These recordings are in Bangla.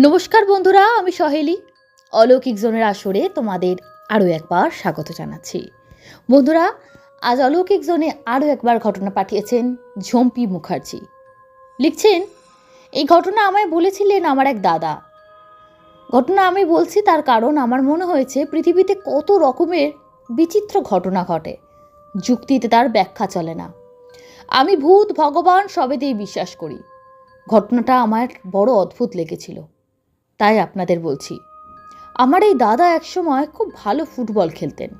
নমস্কার বন্ধুরা, আমি সহেলি। অলৌকিক জোনের আসরে তোমাদের আরও একবার স্বাগত জানাচ্ছি। বন্ধুরা, আজ অলৌকিক জোনে আরও একবার ঘটনা পাঠিয়েছেন ঝম্পি মুখার্জি। লিখছেন, এই ঘটনা আমায় বলেছিলেন আমার এক দাদা। ঘটনা আমি বলছি তার কারণ আমার মনে হয়েছে পৃথিবীতে কত রকমের বিচিত্র ঘটনা ঘটে। যুক্তিতে তার ব্যাখ্যা চলে না। আমি ভূত, ভগবান সবেতেই বিশ্বাস করি। ঘটনাটা আমার বড় অদ্ভুত লেগেছিল। তাই আপনাদের বলছি। আমার এই দাদা একসময় খুব ভালো ফুটবল খেলতেন।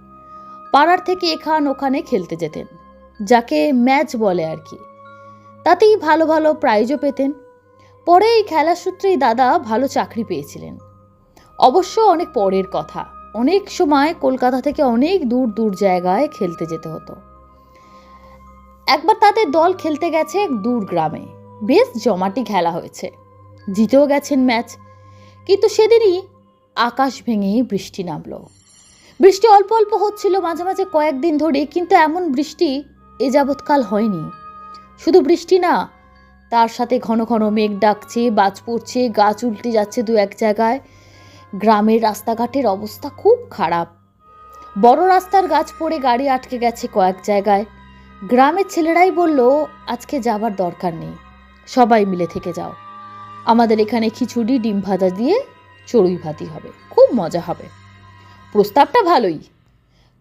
পাড়ার থেকে এখান ওখানে খেলতে যেতেন, যাকে ম্যাচ বলে আর কি। তাতেই ভালো ভালো প্রাইজও পেতেন। পরে এই খেলার সূত্রেই দাদা ভালো চাকরি পেয়েছিলেন। অবশ্য অনেক পরের কথা, অনেক সময় কলকাতা থেকে অনেক দূর দূর জায়গায় খেলতে যেতে হতো। একবার তাদের দল খেলতে গেছে এক দূর গ্রামে। বেশ জমাটি খেলা হয়েছে। জিতেও গেছেন ম্যাচ। কিন্তু সেদিনই আকাশ ভেঙে বৃষ্টি নামলো। বৃষ্টি অল্প অল্প হচ্ছিল, মাঝে মাঝে কয়েকদিন ধরে কিন্তু এমন বৃষ্টি এ যাবৎকাল হয়নি। শুধু বৃষ্টি না, তার সাথে ঘন ঘন মেঘ ডাকছে, বাজ পড়ছে, গাছ উল্টে যাচ্ছে দু এক জায়গায়। গ্রামের রাস্তাঘাটের অবস্থা খুব খারাপ। বড় রাস্তার গাছ পড়ে গাড়ি আটকে গেছে কয়েক জায়গায়। গ্রামের ছেলেরাই বলল, আজকে যাবার দরকার নেই। সবাই মিলে থেকে যাও। আমাদের এখানে খিচুড়ি, ডিম ভাজা দিয়ে চড়ুই ভাতি হবে। খুব মজা হবে। প্রস্তাবটা ভালোই।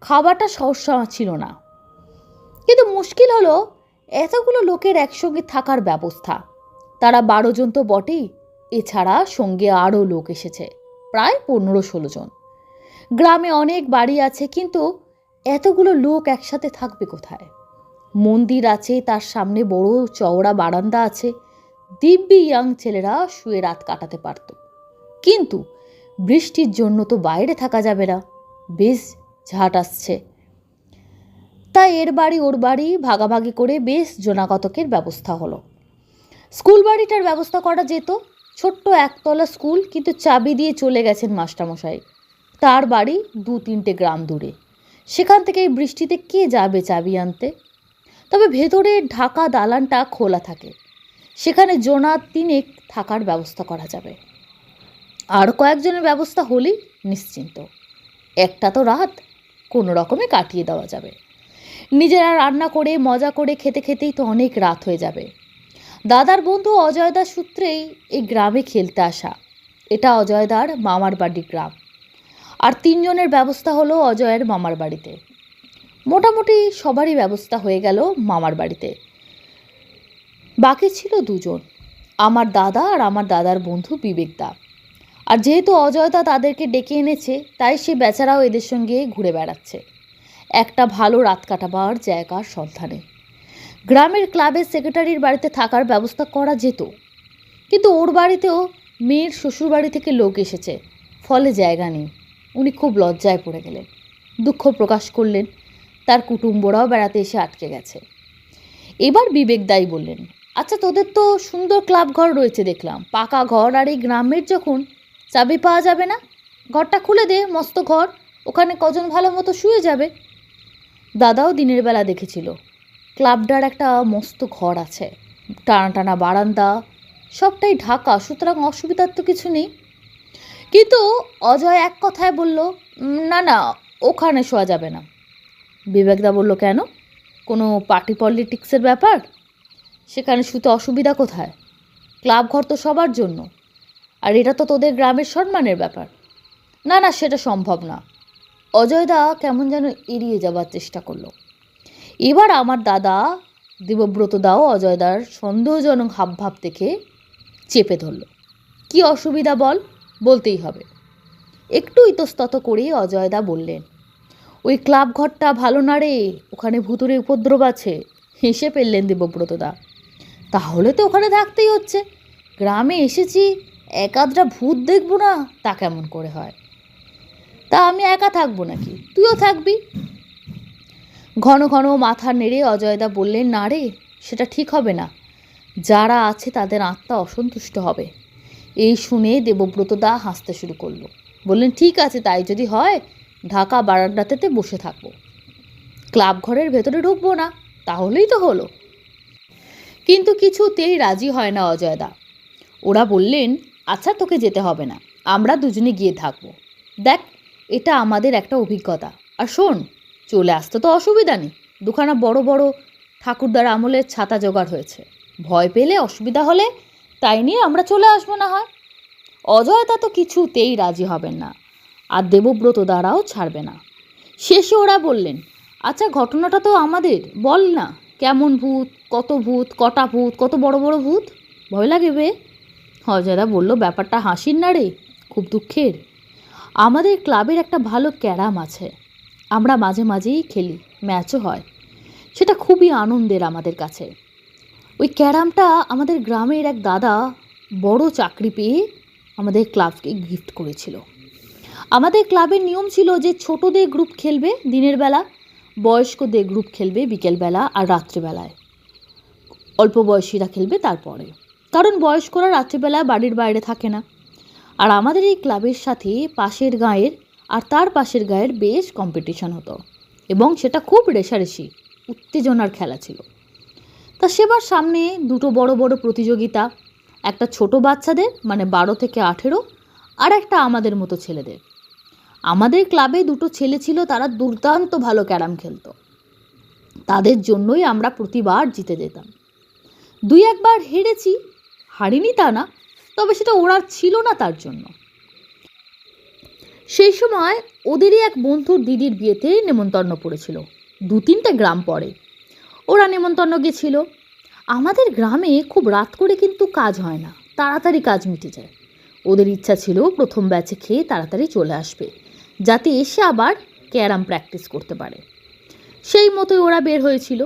খাবারটা সমস্যা ছিল না। কিন্তু মুশকিল হলো, এতগুলো লোকের একসঙ্গে থাকার ব্যবস্থা। তারা বারো জন তো বটেই। এছাড়া সঙ্গে আরও লোক এসেছে, প্রায় পনেরো ষোলো জন। গ্রামে অনেক বাড়ি আছে, কিন্তু এতগুলো লোক একসাথে থাকবে কোথায়? মন্দির আছে, তার সামনে বড় চওড়া বারান্দা আছে। দিব্যি ইয়াং ছেলেরা শুয়ে রাত কাটাতে পারত। কিন্তু বৃষ্টির জন্য তো বাইরে থাকা যাবে না। বেশ ঝাট আসছে। তাই এর বাড়ি ওর বাড়ি ভাগাভাগি করে বেশ জোনাকতকের ব্যবস্থা হলো। স্কুল বাড়িটার ব্যবস্থা করা যেত। ছোট্ট একতলা স্কুল, কিন্তু চাবি দিয়ে চলে গেছেন মাস্টারমশাই। তার বাড়ি দু তিনটে গ্রাম দূরে। সেখান থেকে এই বৃষ্টিতে কে যাবে চাবি আনতে? তবে ভেতরে ঢাকা দালানটা খোলা থাকে। সেখানে জোনা তিনেক থাকার ব্যবস্থা করা যাবে। আর কয়েকজনের ব্যবস্থা হলেই নিশ্চিন্ত। একটা তো রাত কোনো রকমে কাটিয়ে দেওয়া যাবে। নিজেরা রান্না করে, মজা করে খেতে খেতেই তো অনেক রাত হয়ে যাবে। দাদার বন্ধু অজয়দার সূত্রেই এই গ্রামে খেলতে আসা। এটা অজয়দার মামার বাড়ির গ্রাম। আর তিনজনের ব্যবস্থা হলো অজয়ের মামার বাড়িতে। মোটামুটি সবারই ব্যবস্থা হয়ে গেল মামার বাড়িতে। বাকি ছিল দুজন, আমার দাদা আর আমার দাদার বন্ধু বিবেকদা। আর যেহেতু অজয়দা তাদেরকে ডেকে এনেছে, তাই সে বেচারাও এদের সঙ্গে ঘুরে বেড়াচ্ছে। একটা ভালো রাত কাটাবার জায়গার সন্ধানে। গ্রামের ক্লাবের সেক্রেটারির বাড়িতে থাকার ব্যবস্থা করা যেত। কিন্তু ওর বাড়িতেও মেয়ের শ্বশুর বাড়ি থেকে লোক এসেছে, ফলে জায়গা নেই। উনি খুব লজ্জায় পড়ে গেলেন। দুঃখ প্রকাশ করলেন, তার কুটুম্বরাও বেড়াতে এসে আটকে গেছে। এবার বিবেক দাই বললেন আচ্ছা তোদের তো সুন্দর ক্লাব ঘর রয়েছে দেখলাম। পাকা ঘর আর এই গ্রামের যখন চাবি পাওয়া যাবে না, ঘরটা খুলে দে, মস্ত ঘর, ওখানে কজন ভালো মতো শুয়ে যাবে। দাদাও দিনের বেলা দেখেছিল, ক্লাবটার একটা মস্ত ঘর আছে। টানা টানা বারান্দা, সবটাই ঢাকা, সুতরাং অসুবিধার তো কিছু নেই। কিন্তু অজয় এক কথায় বলল, না না, ওখানে শোয়া যাবে না। বিবেকদা বলল, কেন? কোনো পার্টি পলিটিক্সের ব্যাপার? সেখানে শুতে অসুবিধা কোথায়? ক্লাব ঘর তো সবার জন্য। আর এটা তো তোদের গ্রামের সম্মানের ব্যাপার। না না, সেটা সম্ভব না। অজয়দা কেমন যেন এড়িয়ে যাবার চেষ্টা করল। এবার আমার দাদা, দেবব্রত দাও অজয়দার সন্দেহজনক হাবভাব দেখে চেপে ধরল। কি অসুবিধা বল? বলতেই হবে। একটু ইতস্তত করে অজয়দা বললেন, ওই ক্লাব ঘরটা ভালো না রে, ওখানে ভুতুরে উপদ্রব আছে। হেসে ফেললেন দেবব্রতদা তাহলে তো ওখানে থাকতেই হচ্ছে। গ্রামে এসেছি একাধটা ভূত দেখব না, তা কেমন করে হয়? তা আমি একা থাকব নাকি? তুইও থাকবি। ঘন ঘন মাথা নেড়ে অজয়দা বললেন, না রে, সেটা ঠিক হবে না। যারা আছে তাদের আত্মা অসন্তুষ্ট হবে। এই শুনে দেবব্রতদা হাসতে শুরু করল। বললেন, ঠিক আছে, তাই যদি হয়, ঢাকা বারান্দাতে বসে থাকব। ক্লাব ঘরের ভেতরে ঢুকবো না, তাহলেই তো হলো। কিন্তু কিছুতেই রাজি হয় না অজয়দা। ওরা বললেন আচ্ছা তোকে যেতে হবে না। আমরা দুজনে গিয়ে থাকব। দেখ, এটা আমাদের একটা অভিজ্ঞতা। আর শোন, চলে আসতে তো অসুবিধা নেই। দুখানা বড় বড় ঠাকুরদার আমলের ছাতা জোগাড় হয়েছে। ভয় পেলে অসুবিধা হলে তাই নিয়ে আমরা চলে আসব না হয়। অজয়তা তো কিছুতেই রাজি হবেন না। আর দেবব্রত দ্বারাও ছাড়বে না। শেষে ওরা বললেন আচ্ছা ঘটনাটা তো আমাদের। বল না, কেমন ভূত? কত ভূত, কটা ভূত, কত বড় বড় ভূত? ভয় লাগে বে। অজয়দা বলল, ব্যাপারটা হাসির না রে, খুব দুঃখের। আমাদের ক্লাবের একটা ভালো ক্যারাম আছে, আমরা মাঝে মাঝেই খেলি, ম্যাচও হয়। সেটা খুবই আনন্দের আমাদের কাছে। ওই ক্যারামটা আমাদের গ্রামের এক দাদা বড় চাকরি পেয়ে আমাদের ক্লাবকে গিফট করেছিল। আমাদের ক্লাবের নিয়ম ছিল যে ছোটদের গ্রুপ খেলবে দিনের বেলা, বয়স্কদের গ্রুপ খেলবে বিকেলবেলা আর রাত্রিবেলায়। অল্প বয়সীরা খেলবে তারপরে। কারণ বয়স্করা রাত্রিবেলা বাড়ির বাইরে থাকে না। আর আমাদের এই ক্লাবের সাথে পাশের গাঁয়ের আর তার পাশের গাঁয়ের বেশ কম্পিটিশন হতো। এবং সেটা খুব রেশারেশি, উত্তেজনার খেলা ছিল। তা সেবার সামনে দুটো বড় বড় প্রতিযোগিতা, একটা ছোট বাচ্চাদের মানে বারো থেকে আঠেরো, আর একটা আমাদের মতো ছেলেদের। আমাদের ক্লাবে দুটো ছেলে ছিল, তারা দুর্দান্ত ভালো ক্যারাম খেলতো। তাদের জন্যই আমরা প্রতিবার জিতে যেতাম। দুই একবার হেরেছি, হারিনি তা না, তবে সেটা ওরা ছিল না তার জন্য। সেই সময় ওদেরই এক বন্ধুর দিদির বিয়েতে নেমন্তন্ন পড়েছিল, দু তিনটে গ্রাম পরে ওরা নেমন্তন্ন গেছিল। আমাদের গ্রামে খুব রাত করে কিন্তু কাজ হয় না, তাড়াতাড়ি কাজ মিটে যায়। ওদের ইচ্ছা ছিল প্রথম ব্যাচে খেয়ে তাড়াতাড়ি চলে আসবে, যাতে এসে আবার ক্যারাম প্র্যাকটিস করতে পারে। সেই মতোই ওরা বের হয়েছিল।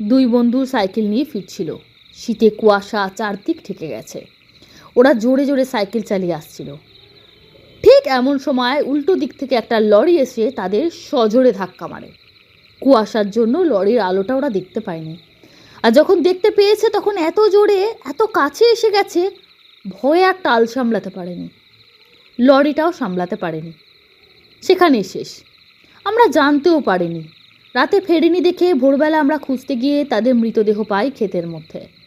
দুই বন্ধু সাইকেল নিয়ে ফিরছিল। শীতে কুয়াশা, চারদিক ঠেকে গেছে। ওরা জোরে জোরে সাইকেল চালিয়ে আসছিল। ঠিক এমন সময় উল্টো দিক থেকে একটা লরি এসে তাদের সজোরে ধাক্কা মারে। কুয়াশার জন্য লরির আলোটা ওরা দেখতে পায়নি। আর যখন দেখতে পেয়েছে, তখন এত জোরে, এত কাছে এসে গেছে, ভয়ে আর টাল সামলাতে পারেনি। লরিটাও সামলাতে পারেনি। সেখানে শেষ। আমরা জানতেও পারিনি। রাতে ফেরেনি দেখে ভোরবেলা আমরা খুঁজতে গিয়ে তাদের মৃতদেহ পাই ক্ষেতের মধ্যে।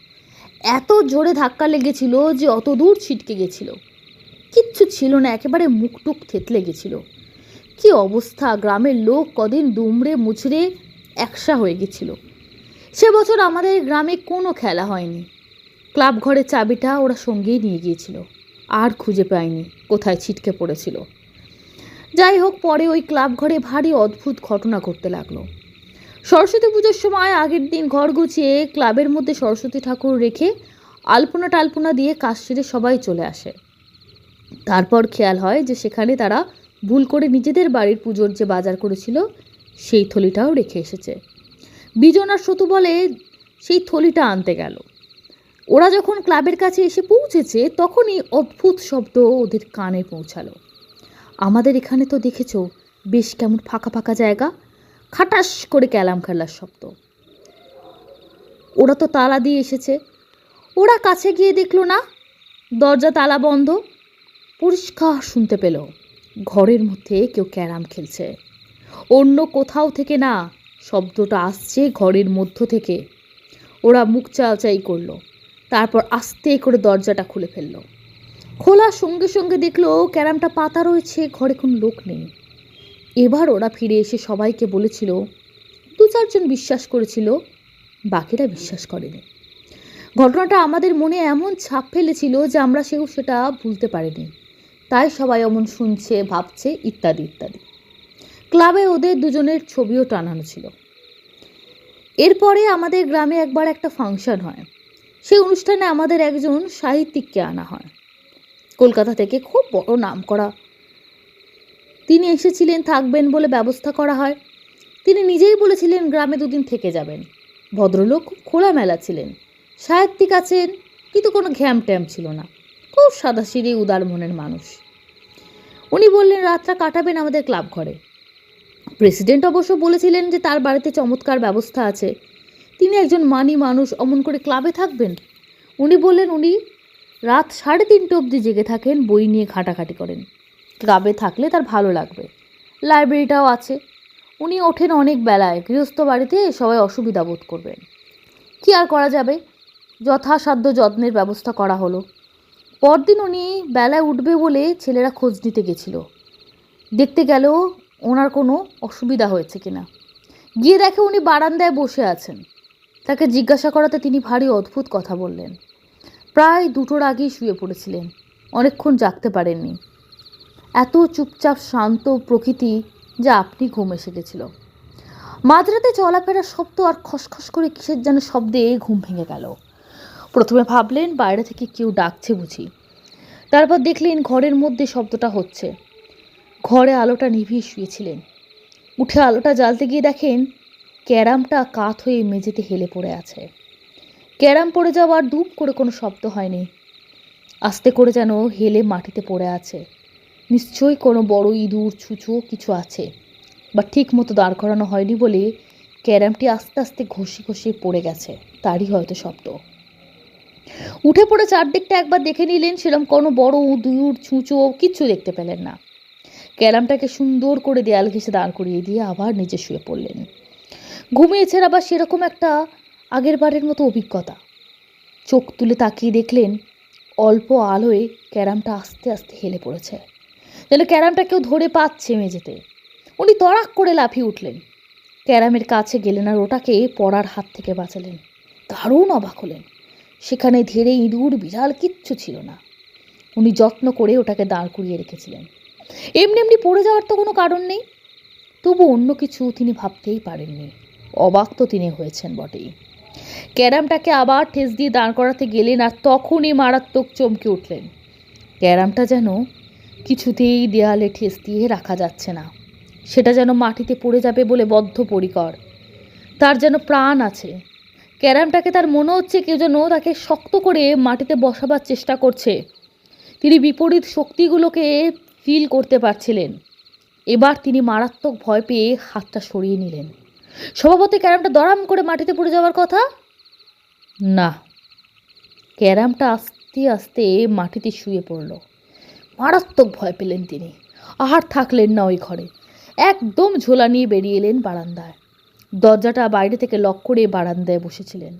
এত জোরে ধাক্কা লেগেছিল যে অত দূর ছিটকে গেছিল। কিচ্ছু ছিল না, একেবারে মুখটুক থেতলে গেছিল। কি অবস্থা, গ্রামের লোক কদিন দুমড়ে মুচড়ে একসা হয়ে গেছিল। সে বছর আমাদের গ্রামে কোনো খেলা হয়নি। ক্লাব ঘরের চাবিটা ওরা সঙ্গেই নিয়ে গিয়েছিল। আর খুঁজে পায়নি কোথায় ছিটকে পড়েছিল। যাই হোক, পরে ওই ক্লাব ঘরে ভারী অদ্ভুত ঘটনা ঘটতে লাগল। সরস্বতী পুজোর সময় আগের দিন ঘর গুছিয়ে ক্লাবের মধ্যে সরস্বতী ঠাকুর রেখে আলপনা টালপনা দিয়ে কাজ সেরে সবাই চলে আসে। তারপর খেয়াল হয় যে সেখানে তারা ভুল করে নিজেদের বাড়ির পুজোর যে বাজার করেছিল, সেই থলিটাও রেখে এসেছে। বিজন আর সতু বলে, সেই থলিটা আনতে গেল। ওরা যখন ক্লাবের কাছে এসে পৌঁছেছে, তখনই অদ্ভুত শব্দ ওদের কানে পৌঁছালো। আমাদের এখানে তো দেখেছ, বেশ কেমন ফাঁকা ফাঁকা জায়গা। খাটাস করে ক্যালাম খেলার শব্দ। ওরা তো তালা দিয়ে এসেছে। ওরা কাছে গিয়ে দেখল না, দরজা তালা বন্ধ। পরিষ্কার শুনতে পেল, ঘরের মধ্যে কেউ ক্যারাম খেলছে। অন্য কোথাও থেকে না, শব্দটা আসছে ঘরের মধ্য থেকে। ওরা মুখ চালচাই করল, তারপর আস্তে করে দরজাটা খুলে ফেলল। খোলার সঙ্গে সঙ্গে দেখল, ক্যারামটা পাতা রয়েছে, ঘরে কোনো লোক নেই। এবার ওরা ফিরে এসে সবাইকে বলেছিল, দু চারজন বিশ্বাস করেছিল, বাকিরা বিশ্বাস করেনি। ঘটনাটা আমাদের মনে এমন ছাপ ফেলেছিল যে আমরা সেও সেটা ভুলতে পারিনি। তাই সবাই অমন শুনছে, ভাবছে, ইত্যাদি ইত্যাদি। ক্লাবে ওদের দুজনের ছবিও টানানো ছিল। এরপরে আমাদের গ্রামে একবার একটা ফাংশন হয়। সেই অনুষ্ঠানে আমাদের একজন সাহিত্যিককে আনা হয়। কলকাতা থেকে খুব বড় নাম করা তিনি এসেছিলেন, থাকবেন বলে ব্যবস্থা করা হয়। তিনি নিজেই বলেছিলেন, গ্রামে দুদিন থেকে যাবেন। ভদ্রলোক খুব খোলামেলা ছিলেন। সাহিত্যিক আছেন, কিন্তু কোনো ঘ্যাম ট্যাম ছিল না। খুব সাদাসিধে, উদার মনের মানুষ। উনি বললেন, রাতটা কাটাবেন আমাদের ক্লাব ঘরে। প্রেসিডেন্ট অবশ্য বলেছিলেন যে, তার বাড়িতে চমৎকার ব্যবস্থা আছে। তিনি একজন মানি মানুষ, অমন করে ক্লাবে থাকবেন? উনি বললেন, উনি রাত সাড়ে তিনটে অবধি জেগে থাকেন, বই নিয়ে ঘাটাঘাটি করেন। ক্লাবে থাকলে তার ভালো লাগবে। লাইব্রেরিটাও আছে। উনি ওঠেন অনেক বেলায়, গৃহস্থ বাড়িতে সবাই অসুবিধা বোধ করবেন। কি আর করা যাবে? যথাসাধ্য যত্নের ব্যবস্থা করা হলো। পরদিন উনি বেলায় উঠবে বলে ছেলেরা খোঁজ নিতে গেছিল। দেখতে গেল ওনার কোনো অসুবিধা হয়েছে কিনা। গিয়ে দেখে উনি বারান্দায় বসে আছেন। তাকে জিজ্ঞাসা করাতে তিনি ভারী অদ্ভুত কথা বললেন। প্রায় দুটোর আগেই শুয়ে পড়েছিলেন। অনেকক্ষণ জাগতে পারেননি। এত চুপচাপ, শান্ত প্রকৃতি যা আপনি ঘুম এসে গেছিল। মাঝরাতে চলাফেরার শব্দ আর খসখস করে কিসের যেন শব্দে ঘুম ভেঙে গেল। প্রথমে ভাবলেন, বাইরে থেকে কেউ ডাকছে বুঝি। তারপর দেখলেন ঘরের মধ্যে শব্দটা হচ্ছে। ঘরে আলোটা নিভিয়ে শুয়েছিলেন। উঠে আলোটা জ্বালতে গিয়ে দেখেন, ক্যারামটা কাত হয়ে মেঝেতে হেলে পড়ে আছে। ক্যারাম পড়ে যাওয়ার ধূপ করে কোনো শব্দ হয়নি। আস্তে করে যেন হেলে মাটিতে পড়ে আছে। নিশ্চয়ই কোনো বড় ইঁদুর, ছুঁচো কিছু আছে, বা ঠিক মতো দাঁড় করানো হয়নি বলে ক্যারামটি আস্তে আস্তে ঘষে ঘষে পড়ে গেছে, তারই হয়তো শব্দ। উঠে পড়ে চারদিকটা একবার দেখে নিলেন সেরকম কোনো বড় উদুর ছুঁচো কিচ্ছু দেখতে পেলেন না। ক্যারামটাকে সুন্দর করে দেয়াল ঘেঁষে দাঁড় করিয়ে দিয়ে আবার নিচে শুয়ে পড়লেন। ঘুমিয়েছেন আবার সেরকম একটা আগের বারের মতো অভিজ্ঞতা। চোখ তুলে তাকিয়ে দেখলেন, অল্প আলোয় ক্যারামটা আস্তে আস্তে হেলে পড়েছে। যেন ক্যারামটা কেউ ধরে পাচ্ছে মেঝেতে। উনি তড়াক করে লাফিয়ে উঠলেন। ক্যারামের কাছে গেলেন আর ওটাকে পড়ার হাত থেকে বাঁচালেন। দারুণ অবাক হলেন। সেখানে ধীরে ইঁদুর, বিড়াল কিচ্ছু ছিল না। উনি যত্ন করে ওটাকে দাঁড় করিয়ে রেখেছিলেন। এমনি এমনি পড়ে যাওয়ার তো কোনো কারণ নেই। তবু অন্য কিছু তিনি ভাবতেই পারেননি। অবাক তো তিনি হয়েছেন বটেই। ক্যারামটাকে আবার ঠেস দিয়ে দাঁড় করাতে গেলেন আর তখনই মারাত্মক চমকে উঠলেন। ক্যারামটা যেন কিছুতেই দেয়ালে ঠেস দিয়ে রাখা যাচ্ছে না। সেটা যেন মাটিতে পড়ে যাবে বলে বদ্ধপরিকর। তার যেন প্রাণ আছে। ক্যারামটাকে তার মনে হচ্ছে কেউ যেন তাকে শক্ত করে মাটিতে বসাবার চেষ্টা করছে। তিনি বিপরীত শক্তিগুলোকে ফিল করতে পারছিলেন। এবার তিনি মারাত্মক ভয় পেয়ে হাতটা সরিয়ে নিলেন। স্বভাবতই ক্যারামটা দরাম করে মাটিতে পড়ে যাওয়ার কথা? না। ক্যারামটা আস্তে আস্তে মাটিতে শুয়ে পড়ল। মারাত্মক ভয় পেলেন তিনি। আর থাকলেন না ওই ঘরে। একদম ঝোলা নিয়ে বেরিয়ে এলেন বারান্দায়। দরজাটা বাইরে থেকে লক করে বারান্দায় বসেছিলেন।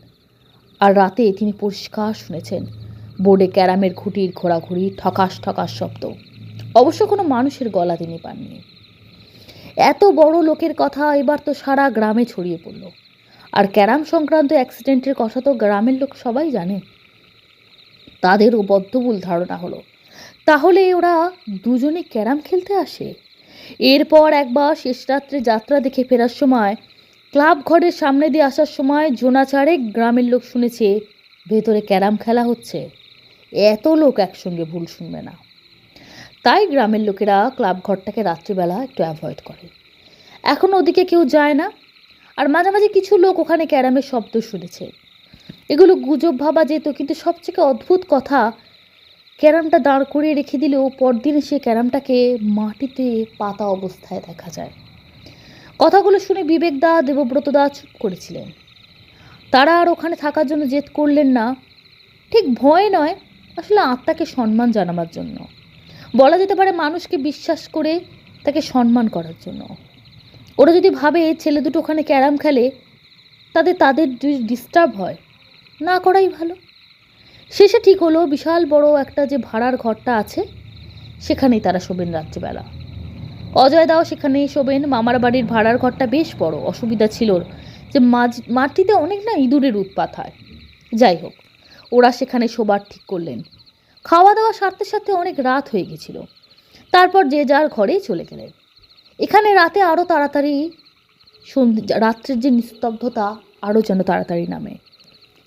আর রাতে তিনি পরিষ্কার শুনেছেন, বোর্ডে ক্যারামের খুঁটির ঘোরাঘুরি ঠকাস ঠকাস শব্দ। অবশ্য কোনো মানুষের গলা তিনি পাননি। এত বড় লোকের কথা এবার তো সারা গ্রামে ছড়িয়ে পড়ল। আর ক্যারাম সংক্রান্ত অ্যাক্সিডেন্টের কথা তো গ্রামের লোক সবাই জানে। তাদেরও বদ্ধভুল ধারণা হলো তাহলে ওরা দুজনে ক্যারাম খেলতে আসে। এরপর একবার শেষ রাত্রে যাত্রা দেখে ফেরার সময়, ক্লাব ঘরের সামনে দিয়ে আসার সময় জোনা চারেক গ্রামের লোক শুনেছে, ভেতরে ক্যারাম খেলা হচ্ছে। এত লোক একসঙ্গে ভুল শুনবে না। তাই গ্রামের লোকেরা ক্লাব ঘরটাকে রাত্রিবেলা একটু অ্যাভয়েড করে। এখন ওদিকে কেউ যায় না, আর মাঝে মাঝে কিছু লোক ওখানে ক্যারামের শব্দ শুনেছে। এগুলো গুজব ভাবা যেত, কিন্তু সবথেকে অদ্ভুত কথা ক্যারামটা দাঁড় করিয়ে রেখে দিলেও পরদিন সে ক্যারামটাকে মাটিতে পাতা অবস্থায় দেখা যায়। কথাগুলো শুনে বিবেক দা দেবব্রত দা চুপ করেছিলেন। তারা আর ওখানে থাকার জন্য জেদ করলেন না। ঠিক ভয় নয়, আসলে আত্মাকে সম্মান জানাবার জন্য। বলা যেতে পারে মানুষকে বিশ্বাস করে তাকে সম্মান করার জন্য। ওরা যদি ভাবে ছেলে দুটো ওখানে ক্যারাম খেলে তাদের তাদের ডিস্টার্ব হয়। না করাই ভালো। শেষে ঠিক হলো, বিশাল বড় একটা যে ভাড়ার ঘরটা আছে, সেখানেই তারা শোবেন রাত্রিবেলা। অজয় দাও সেখানেই শোবেন, মামার বাড়ির ভাড়ার ঘরটা বেশ বড়, অসুবিধা ছিল যে মাঝ, মাটিতে অনেক না ইঁদুরের উৎপাত হয়। যাই হোক, ওরা সেখানে শোবার ঠিক করলেন। খাওয়া দাওয়া সারতে সারতে অনেক রাত হয়ে গেছিল। তারপর যে যার ঘরে চলে গেলেন। এখানে রাতে আরও তাড়াতাড়ি রাত্রের যে নিস্তব্ধতা আরও যেন তাড়াতাড়ি নামে।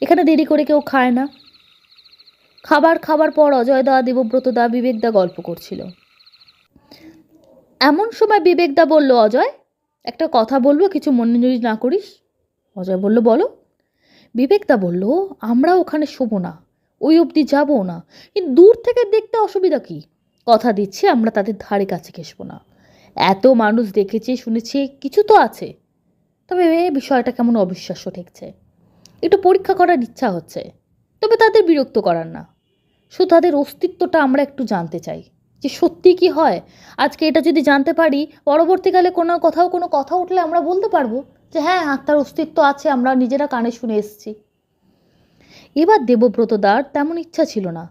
এখানে দেরি করে কেউ খায় না। খাবার খাবার পর অজয় দা, দেবব্রত দা, বিবেক দা গল্প করছিল। এমন সময় বিবেক দা বলল, অজয়, একটা কথা বলব, কিছু মনে যদি না করিস? অজয় বলল, বলো। বিবেক দা বলল, আমরা ওখানে শোবো না, ওই অবধি যাব না, কিন্তু দূর থেকে দেখতে অসুবিধা কি? কথা দিচ্ছি, আমরা তাদের ধারে কাছে ঘেসবো না। এত মানুষ দেখেছে, শুনেছে, কিছু তো আছে। তবে বিষয়টা কেমন অবিশ্বাস্য ঠেকছে। একটু পরীক্ষা করার ইচ্ছা হচ্ছে, তবে তাদের বিরক্ত করার না। শুধু তাদের অস্তিত্বটা আমরা একটু জানতে চাই, যে সত্যি কি হয়? আজকে এটা যদি জানতে পারি, পরবর্তীকালে কোনো কোথাও কোনো কথা উঠলে আমরা বলতে পারব যে হ্যাঁ আত্মার অস্তিত্ব আছে, আমরা নিজেরা কানে শুনে এসেছি। এবার দেবব্রতদার তেমন ইচ্ছা ছিল না।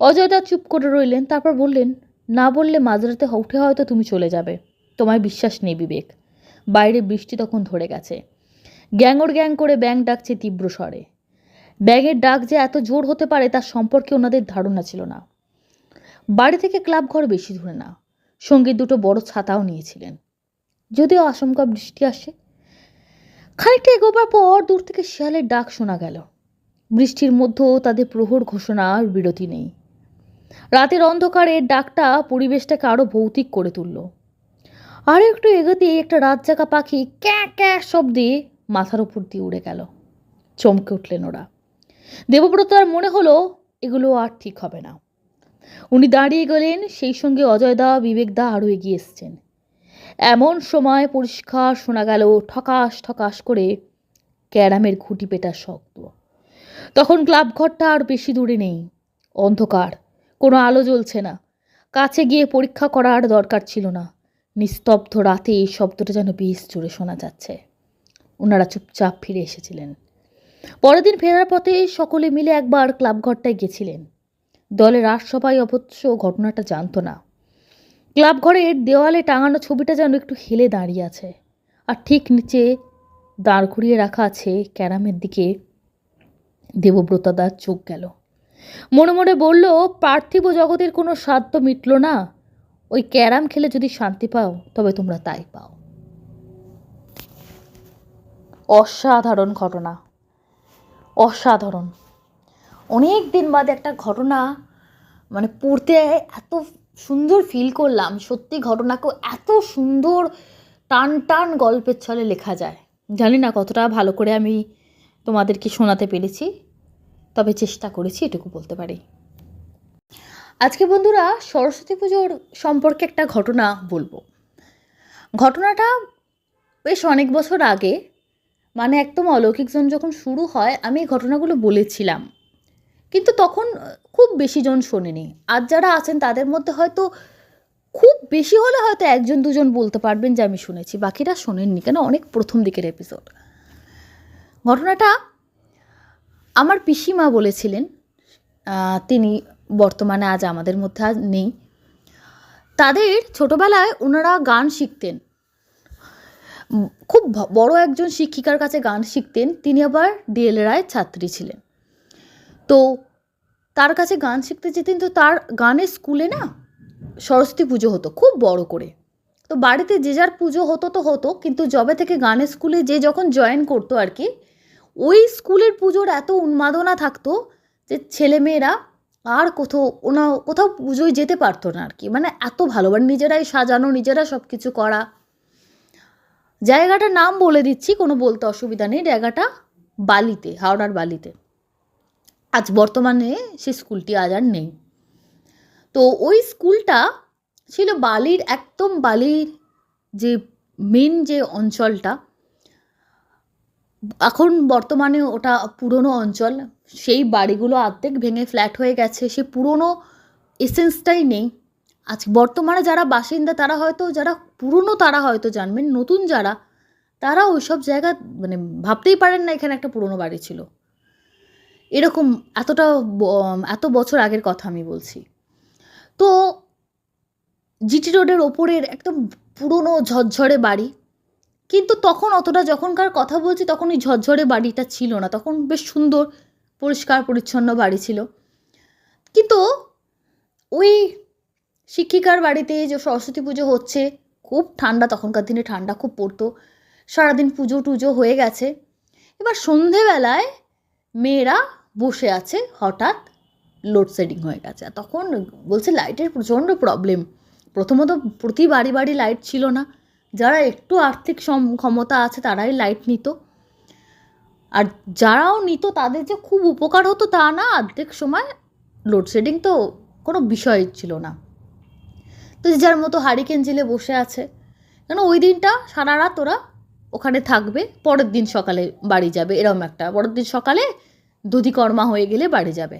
অজয়দা চুপ করে রইলেন, তারপর বললেন, না বললে মাঝরাতে উঠে হয়তো তুমি চলে যাবে। তোমায় বিশ্বাস নেই, বিবেক। বাইরে বৃষ্টি তখন ধরে গেছে। গ্যাংর গ্যাং করে ব্যাং ডাকছে তীব্র স্বরে। ব্যাঙের ডাক যে এত জোর হতে পারে তার সম্পর্কে ওনাদের ধারণা ছিল না। বাড়ি থেকে ক্লাব ঘর বেশি দূরে না। সঙ্গে দুটো বড় ছাতাও নিয়েছিলেন। যদিও আশঙ্কা বৃষ্টি আসে। খানিকটা এগোবার পর দূর থেকে শিয়ালের ডাক শোনা গেল। বৃষ্টির মধ্যেও তাদের প্রহর ঘোষণার বিরতি নেই। রাতের অন্ধকারে ডাকটা পরিবেশটাকে আরও ভৌতিক করে তুলল। আর একটু এগোতে একটা রাত জাগা পাখি ক্যা ক্যা শব্দে মাথার উপর দিয়ে উড়ে গেল। চমকে উঠলেন ওরা। দেবব্রত আর মনে হলো, এগুলো আর ঠিক হবে না। উনি দাঁড়িয়ে গেলেন, সেই সঙ্গে অজয়দা বিবেকদা আরও এগিয়ে এসছেন। এমন সময় পরিষ্কার শোনা গেল ঠকাস ঠকাস করে ক্যারামের ঘুটি পেটার শব্দ। তখন ক্লাব ঘরটা আর বেশি দূরে নেই। অন্ধকার, কোনো আলো জ্বলছে না। কাছে গিয়ে পরীক্ষা করার দরকার ছিল না। নিস্তব্ধ রাতে এই শব্দটা যেন বেশ জোরে শোনা যাচ্ছে। ওনারা চুপচাপ ফিরে এসেছিলেন। পরের দিন ফেরার পথে সকলে মিলে একবার ক্লাব ঘরটায় গেছিলেন। দলের আর সবাই অবশ্য ঘটনাটা জানতো না। ক্লাব ঘরের দেওয়ালে টাঙানো ছবিটা যেন একটু হেলে দাঁড়িয়ে আছে। আর ঠিক নিচে দাঁড় করিয়ে রাখা আছে ক্যারামের দিকে। দেবব্রতদার চোখ গেল। মনে মনে বলল, পার্থিব জগতের কোনো স্বাদ তো মিটল না। ওই ক্যারাম খেলে যদি শান্তি পাও, তবে তোমরা তাই পাও। অসাধারণ ঘটনা। অসাধারণ। অনেক দিন বাদে একটা ঘটনা মানে পড়তে এত সুন্দর ফিল করলাম, সত্যি ঘটনাকে এত সুন্দর টান টান গল্পের ছলে লেখা যায়। জানি না কতটা ভালো করে আমি তোমাদেরকে শোনাতে পেরেছি, তবে চেষ্টা করেছি, এটুকু বলতে পারি। আজকে বন্ধুরা সরস্বতী পুজোর সম্পর্কে একটা ঘটনা বলব। ঘটনাটা বেশ অনেক বছর আগে মানে একদম অলৌকিক অলৌকিকজন যখন শুরু হয়, আমি এই ঘটনাগুলো বলেছিলাম। কিন্তু তখন খুব বেশি জন শোনেনি। আর যারা আছেন, তাদের মধ্যে হয়তো খুব বেশি হলে হয়তো একজন, দুজন বলতে পারবেন যে আমি শুনেছি। বাকিরা শোনেননি, কেন? অনেক প্রথম দিকের এপিসোড ঘটনাটা, আমার পিসিমা বলেছিলেন তিনি বর্তমানে আজ আমাদের মধ্যে আজ নেই। তাদের ছোটবেলায় ওনারা গান শিখতেন। খুব বড় একজন শিক্ষিকার কাছে গান শিখতেন, তিনি আবার ডিএল রায় ছাত্রী ছিলেন। তো তার কাছে গান শিখতে যেতেন, তো তার গানের স্কুলে না সরস্বতী পুজো হতো, খুব বড় করে। তো বাড়িতে যে যার পুজো হতো তো হতো, কিন্তু যবে থেকে গানের স্কুলে যে যখন জয়েন করতো আর কি, ওই স্কুলের পুজোর এত উন্মাদনা থাকতো যে ছেলেমেয়েরা আর কোথাও ওনা কোথাও পুজোয় যেতে পারতো না আর কি। মানে এত ভালো মানে নিজেরাই সাজানো, নিজেরা সব কিছু করা জায়গাটার নাম বলে দিচ্ছি, কোনো বলতে অসুবিধা নেই। জায়গাটা বালিতে, হাওড়ার বালিতে। আজ বর্তমানে সে স্কুলটি আজ আর নেই। তো ওই স্কুলটা ছিল বালির, একদম বালির যে মেন যে অঞ্চলটা, এখন বর্তমানে ওটা পুরনো অঞ্চল। সেই বাড়িগুলো অর্ধেক ভেঙে ফ্ল্যাট হয়ে গেছে। সে পুরনো এসেন্সটাই নেই। আজ বর্তমানে যারা বাসিন্দা, তারা হয়তো, যারা পুরনো, তারা হয়তো জানবেন, নতুন যারা, তারা ওইসব জায়গা মানে ভাবতেই পারেন না এখানে একটা পুরনো বাড়ি ছিল। এরকম এতটা এত বছর আগের কথা আমি বলছি। তো জিটি রোডের ওপরের একদম পুরনো, ঝরঝরে বাড়ি। কিন্তু তখন অতটা যখনকার কথা বলছি, তখন ওই ঝরঝরে বাড়িটা ছিল না। তখন বেশ সুন্দর, পরিষ্কার, পরিচ্ছন্ন বাড়ি ছিল। কিন্তু ওই শিক্ষিকার বাড়িতে যে সরস্বতী পুজো হচ্ছে, খুব ঠান্ডা, তখনকার দিনে ঠান্ডা খুব পড়তো। সারাদিন পুজো টুজো হয়ে গেছে। এবার সন্ধেবেলায় মেয়েরা বসে আছে, হঠাৎ লোডশেডিং হয়ে গেছে। তখন বলছে লাইটের প্রচণ্ড প্রবলেম প্রথমত প্রতি বাড়ি বাড়ি লাইট ছিল না। যারা একটু আর্থিক ক্ষমতা আছে, তারাই লাইট নিত। আর যারাও নিত, তাদের যে খুব উপকার হতো তা না, অর্ধেক সময় লোডশেডিং তো কোনো বিষয় ছিল না। তো যে যার মতো হারিকেন জেলে বসে আছে। কেন ওই দিনটা সারা রাত ওরা ওখানে থাকবে, পরের দিন সকালে বাড়ি যাবে এরকম একটা। পরের দিন সকালে দধিকর্মা হয়ে গেলে বাড়ি যাবে।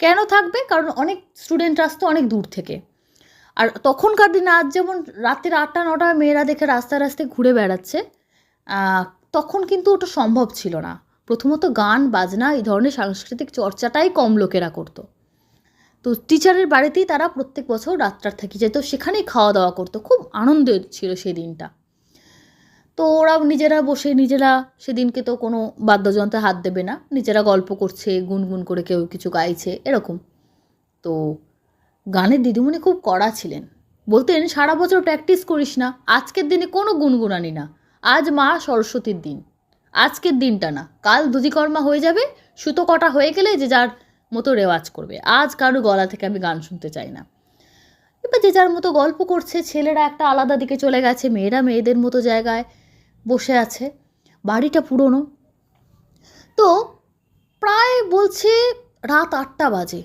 কেন থাকবে? কারণ অনেক স্টুডেন্ট আসতো অনেক দূর থেকে। আর তখনকার দিনে আজ যেমন রাতের আটটা নটায় মেয়েরা দেখে রাস্তায় রাস্তায় ঘুরে বেড়াচ্ছে তখন কিন্তু ওটা সম্ভব ছিল না। প্রথমত গান, বাজনা, এই ধরনের সাংস্কৃতিক চর্চাটাই কম লোকেরা করতো। তো টিচারের বাড়িতেই তারা প্রত্যেক বছর রাতটার থেকে যেত, সেখানেই খাওয়া দাওয়া করতো। খুব আনন্দের ছিল সেই দিনটা। তো ওরা নিজেরা বসে, নিজেরা সেদিনকে তো কোনো বাদ্যযন্ত্রে হাত দেবে না। নিজেরা গল্প করছে, গুনগুন করে কেউ কিছু গাইছে, এরকম। তো গানের দিদিমণি খুব কড়া ছিলেন। বলতেন, সারা বছর প্র্যাকটিস করিস না, আজকের দিনে কোনো গুনগুনানি না। আজ মা সরস্বতীর দিন। আজকের দিনটা না। কাল দুধিকর্মা হয়ে যাবে, সুতো কটা হয়ে গেলে যে যার মতো রেওয়াজ করবে। আজ কারও গলা থেকে আমি গান শুনতে চাই না। এবার যে যার মতো গল্প করছে, ছেলেরা একটা আলাদা দিকে চলে গেছে, মেয়েরা মেয়েদের মতো জায়গায় বসে আছে, বাড়িটা পুরনো। তো প্রায় বলছে রাত আটটা বাজে।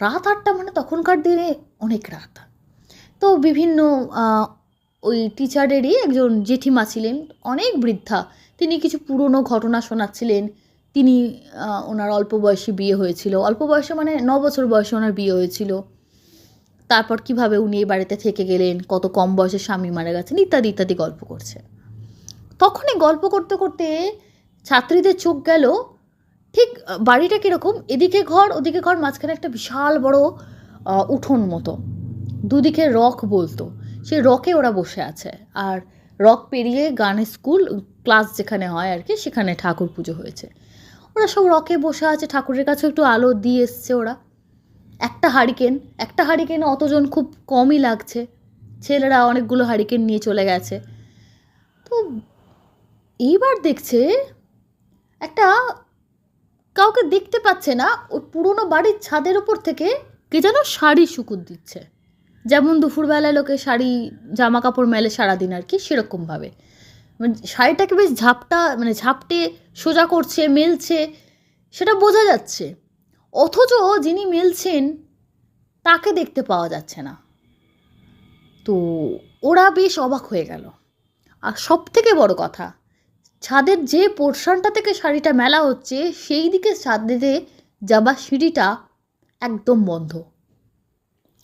রাত আটটা মানে তখনকার দিনে অনেক রাত। তো বিভিন্ন ওই টিচারেরই একজন জেঠিমা ছিলেন, অনেক বৃদ্ধা। তিনি কিছু পুরনো ঘটনা শোনাচ্ছিলেন তিনি ওনার অল্প বয়সে বিয়ে হয়েছিল। অল্প বয়সে মানে ন বছর বয়সে ওনার বিয়ে হয়েছিল। তারপর কীভাবে উনি এই বাড়িতে থেকে গেলেন, কত কম বয়সে স্বামী মারা গেছেন, ইত্যাদি ইত্যাদি গল্প করছে। তখনই গল্প করতে করতে ছাত্রীদের চোখ গেল, ঠিক বাড়িটা কীরকম? এদিকে ঘর, ওদিকে ঘর, মাঝখানে একটা বিশাল বড় উঠোন মতো। দুদিকে রক বলতো। সেই রকে ওরা বসে আছে। আর রক পেরিয়ে গানের স্কুল, ক্লাস যেখানে হয় আর কি, সেখানে ঠাকুর পুজো হয়েছে। ওরা সব রকে বসে আছে, ঠাকুরের কাছে একটু আলো দিয়ে এসছে ওরা। একটা হারিকেন, একটা হারিকেনে অতজন খুব কমই লাগছে। ছেলেরা অনেকগুলো হারিকেন নিয়ে চলে গেছে। তো এইবার দেখছে একটা কাউকে দেখতে পাচ্ছে না ওই পুরনো বাড়ির ছাদের ওপর থেকে কে যেন শাড়ি শুকুর দিচ্ছে। যেমন দুপুরবেলায় লোকে শাড়ি জামা কাপড় মেলে সারাদিন আর কি, সেরকমভাবে। শাড়িটাকে বেশ ঝাপটা মানে ঝাপটে সোজা করছে, মেলছে, সেটা বোঝা যাচ্ছে। অথচ যিনি মেলছেন, তাকে দেখতে পাওয়া যাচ্ছে না। তো ওরা বেশ অবাক হয়ে গেল। আর সব থেকে বড় কথা, ছাদের যে পোর্শনটা থেকে শাড়িটা মেলা হচ্ছে, সেই দিকে ছাদে যাবার সিঁড়িটা একদম বন্ধ।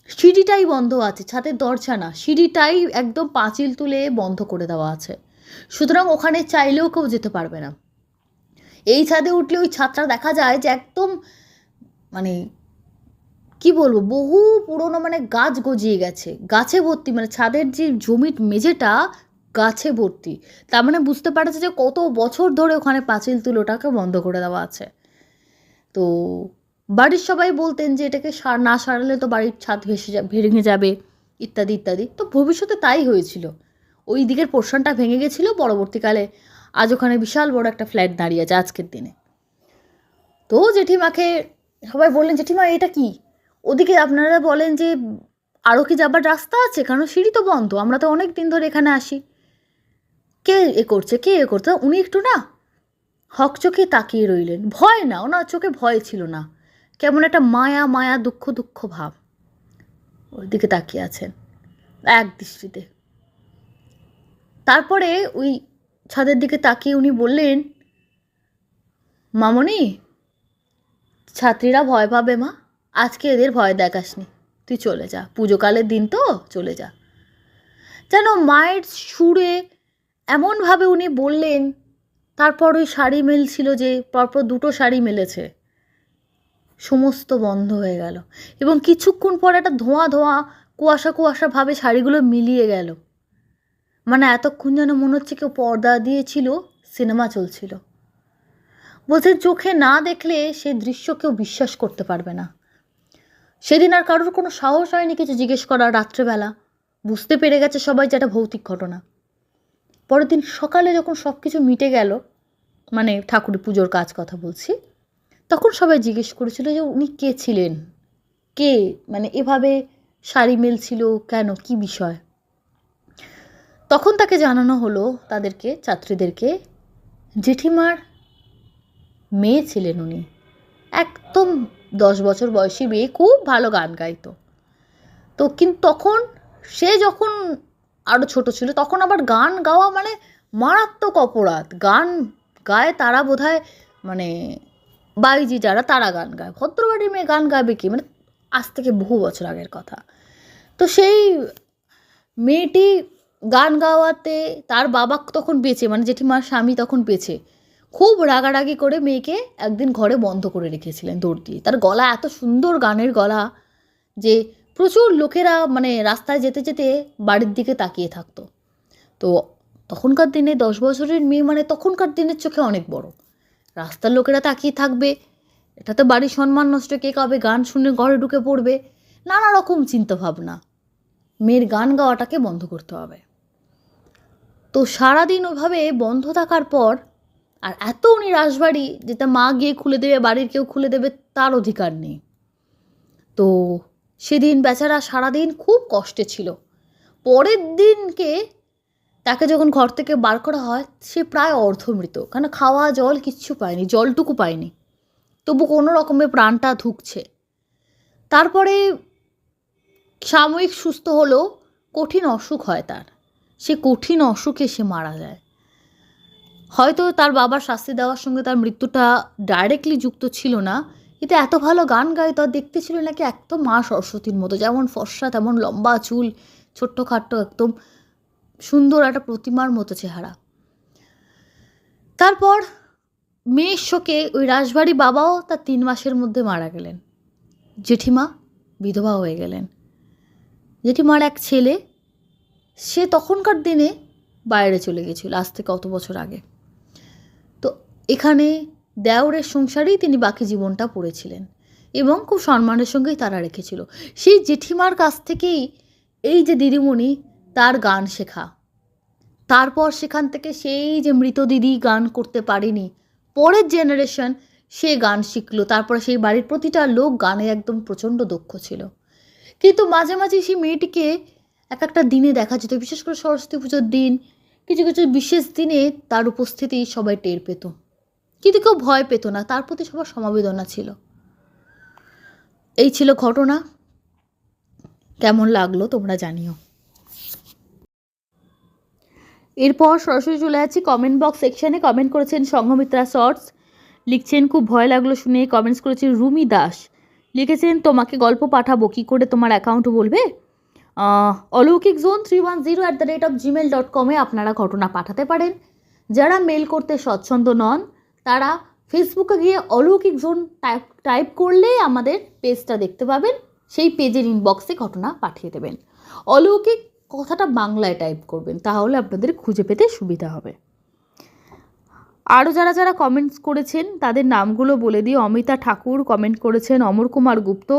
সিঁড়িটাই বন্ধ আছে, ছাদের দরজা না, সিঁড়িটাই একদম পাঁচিল তুলে বন্ধ করে দেওয়া আছে। সুতরাং ওখানে চাইলেও কেউ যেতে পারবে না। এই ছাদে উঠলে ওই ছাদটা দেখা যায় যে একদম মানে কি বলব, বহু পুরনো মানে গাছ গজিয়ে গেছে। গাছে ভর্তি মানে ছাদের যে জমির মেঝেটা গাছে ভর্তি। তার মানে বুঝতে পারছে যে কত বছর ধরে ওখানে পাঁচিল তুলোটাকে বন্ধ করে দেওয়া আছে। তো বাড়ির সবাই বলতেন যে এটাকে সার, না সারালে তো বাড়ির ছাদ ভেসে যা, ভেঙে যাবে, ইত্যাদি ইত্যাদি। তো ভবিষ্যতে তাই হয়েছিল। ওই দিকের পোর্শনটা ভেঙে গেছিল পরবর্তীকালে। আজ ওখানে বিশাল বড় একটা ফ্ল্যাট দাঁড়িয়ে আছে আজকের দিনে। তো জেঠিমাকে সবাই বললেন, জেঠিমা, এটা কি? ওদিকে আপনারা বলেন যে আরও কি যাবার রাস্তা আছে? কারণ সিঁড়ি তো বন্ধ, আমরা তো অনেক দিন ধরে এখানে আসি। কে এ করছে? কে এ করছে? উনি একটু না, হক চোখে তাকিয়ে রইলেন। ভয় না, ওনার চোখে ভয় ছিল না। কেমন একটা মায়া মায়া, দুঃখ দুঃখ ভাব। ওর দিকে তাকিয়ে আছেন, এক দৃষ্টিতে। তারপরে ওই ছাদের দিকে তাকিয়ে উনি বললেন, মামনি, ছাত্রীরা ভয় পাবে মা। আজকে এদের ভয় দেখাসনি। তুই চলে যা। পুজোকালের দিন তো, চলে যা। যেন মায়ের সুরে এমনভাবে উনি বললেন, তারপর ওই শাড়ি মেলছিল যে পরপর দুটো শাড়ি মেলেছে। সমস্ত বন্ধ হয়ে গেল এবং কিছুক্ষণ পর একটা ধোঁয়া ধোঁয়া, কুয়াশা কুয়াশা ভাবে শাড়িগুলো মিলিয়ে গেল। মানে এতক্ষণ যেন মনে হচ্ছে কেউ পর্দা দিয়েছিল, সিনেমা চলছিল। বলছেন চোখে না দেখলে সে দৃশ্য কেউ বিশ্বাস করতে পারবে না। সেদিন আর কারোর কোনো সাহস হয়নি কিছু জিজ্ঞেস করার রাত্রেবেলা। বুঝতে পেরে গেছে সবাই যে একটা ভৌতিক ঘটনা। পরের দিন সকালে যখন সব কিছু মিটে গেল মানে ঠাকুর পুজোর কাজ কথা বলছি, তখন সবাই জিজ্ঞেস করেছিল যে উনি কে ছিলেন? কে? মানে এভাবে শাড়ি মেলছিল কেন? কি বিষয়? তখন তাকে জানানো হলো তাদেরকে, ছাত্রীদেরকে, জেঠিমার মেয়ে ছিলেন উনি। একদম দশ বছর বয়সী মেয়ে, খুব ভালো গান গাইতো। তো কিন্তু তখন সে যখন আরও ছোট ছিল, তখন আবার গান গাওয়া মানে মারাত্মক অপরাধ। গান গায় তারা বোধহয় মানে বাইজি যারা, তারা গান গায়। ভদ্রবাড়ির মেয়ে গান গাবে কি? মানে আজ থেকে বহু বছর আগের কথা। তো সেই মেয়েটি গান গাওয়াতে তার বাবা তখন বেঁচে মানে জেঠিমার স্বামী তখন বেঁচে। খুব রাগারাগি করে মেয়েকে একদিন ঘরে বন্ধ করে রেখেছিলেন দৌড় দিয়ে। তার গলা এত সুন্দর গানের গলা যে প্রচুর লোকেরা মানে রাস্তায় যেতে যেতে বাড়ির দিকে তাকিয়ে থাকতো। তো তখনকার দিনে দশ বছরের মেয়ে মানে তখনকার দিনের চোখে অনেক বড়। রাস্তার লোকেরা তাকিয়ে থাকবে এটা তো বাড়ির সম্মান নষ্ট, কে কাবে গান শুনে ঘরে ঢুকে পড়বে, নানা রকম চিন্তাভাবনা। মেয়ের গান গাওয়াটাকে বন্ধ করতে হবে। তো সারাদিন ওভাবে বন্ধ থাকার পর আর এত উনি রাজবাড়ি যেটা মা গিয়ে খুলে দেবে, বাড়ির কেউ খুলে দেবে, তার অধিকার নেই। তো সেদিন বেচারা সারাদিন খুব কষ্টে ছিল। পরের দিনকে তাকে যখন ঘর থেকে বার করা হয়, সে প্রায় অর্ধমৃত। কেন খাওয়া, জল কিচ্ছু পায়নি, জলটুকু পায়নি। তবু কোনো রকমে প্রাণটা ধুকছে। তারপরে সাময়িক সুস্থ হলেও কঠিন অসুখ হয় তার। সে কঠিন অসুখে সে মারা যায়। হয়তো তার বাবার শাস্তি দেওয়ার সঙ্গে তার মৃত্যুটা ডাইরেক্টলি যুক্ত ছিল না। কিন্তু এত ভালো গান গায়, তো দেখতে ছিল নাকি একদম মা সরস্বতীর মতো, যেমন ফর্সা, তেমন লম্বা চুল ছোট্ট খাট্ট একদম সুন্দর একটা প্রতিমার মতো চেহারা। তারপর মেয়ের শোকে ওই রাজবাড়ি বাবাও তার তিন মাসের মধ্যে মারা গেলেন। জেঠিমা বিধবা হয়ে গেলেন। জেঠিমার এক ছেলে সে তখনকার দিনে বাইরে চলে গেছিল, আজ থেকে কত বছর আগে। তো এখানে দেওরের সংসারেই তিনি বাকি জীবনটা পড়েছিলেন এবং খুব সম্মানের সঙ্গেই তারা রেখেছিল। সেই জেঠিমার কাছ থেকেই এই যে দিদিমণি, তার গান শেখা। তারপর সেখান থেকে সেই যে মৃত দিদি গান করতে পারেনি, পরের জেনারেশন সে গান শিখলো। তারপরে সেই বাড়ির প্রতিটা লোক গানে একদম প্রচণ্ড দক্ষ ছিল। কিন্তু মাঝে মাঝে সেই মেয়েটিকে এক একটা দিনে দেখা যেত, বিশেষ করে সরস্বতী পুজোর দিন। কিছু কিছু বিশেষ দিনে তার উপস্থিতি সবাই টের পেত। কিন্তু কেউ ভয় পেত না, তার প্রতি সবার সমবেদনা ছিল। এই ছিল ঘটনা। কেমন লাগল তোমরা জানিও। এরপর সরাসরি চলে যাচ্ছি কমেন্ট বক্স সেকশানে কমেন্ট করেছেন সংঘমিত্রা শর্টস লিখছেন, খুব ভয় লাগল শুনে কমেন্টস করেছেন রুমি দাস। লিখেছেন, তোমাকে গল্প পাঠাবো, কী করে তোমার অ্যাকাউন্ট বলবে? অলৌকিক zone three one zero at the rate of gmail dot কমে আপনারা ঘটনা পাঠাতে পারেন। যারা মেল করতে স্বচ্ছন্দ নন, তারা ফেসবুকে গিয়ে অলৌকিক জোন টাইপ টাইপ করলেই আমাদের পেজটা দেখতে পাবেন। সেই পেজের ইনবক্সে ঘটনা পাঠিয়ে দেবেন। অলৌকিক কথাটা বাংলায় টাইপ করবেন, তাহলে আপনাদের খুঁজে পেতে সুবিধা হবে। আরও যারা যারা কমেন্টস করেছেন, তাদের নামগুলো বলে দিই। অমিতা ঠাকুর কমেন্ট করেছেন, অমর কুমার গুপ্ত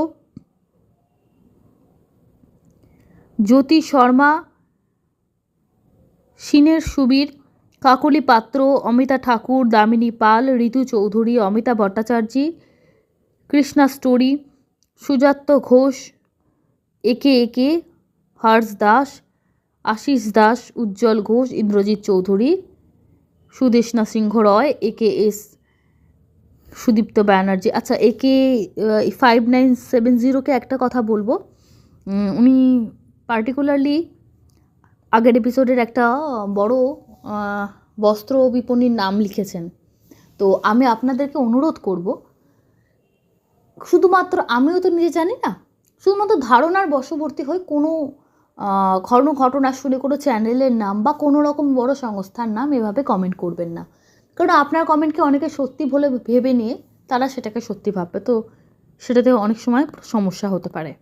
জ্যোতি শর্মা, সিনের সুবীর, কাকলি পাত্র, অমিতা ঠাকুর, দামিনী পাল, ঋতু চৌধুরী, অমিতা ভট্টাচার্যী, কৃষ্ণা স্টোরি সুজাত ঘোষ, একে একে, হর্ষ দাস, আশিস দাস, উজ্জ্বল ঘোষ, ইন্দ্রজিৎ চৌধুরী সুদেশনা সিংহ রয়, একে এস, সুদীপ্ত ব্যানার্জি। আচ্ছা একে ফাইভ নাইন সেভেন জিরোকে একটা কথা বলব। উনি পার্টিকুলারলি আগের এপিসোডের একটা বড় বস্ত্র বিপণীর নাম লিখেছেন। তো আমি আপনাদেরকে অনুরোধ করব, শুধুমাত্র আমিও তো নিজে জানি না, শুধুমাত্র ধারণার বশবর্তী হয়ে কোনো ঘন ঘটনা শুনে কোনো চ্যানেলের নাম বা কোনো রকম বড় সংস্থার নাম এভাবে কমেন্ট করবেন না। কারণ আপনার কমেন্টকে অনেকে সত্যি বলে ভেবে নিয়ে তারা সেটাকে সত্যি ভাববে। তো সেটাতে অনেক সময় সমস্যা হতে পারে।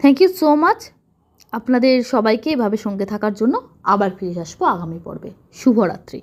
থ্যাংক ইউ সো মাচ আপনাদের সবাইকে এভাবে সঙ্গে থাকার জন্য আবার ফিরে আসব আগামী পর্বে। শুভরাত্রি।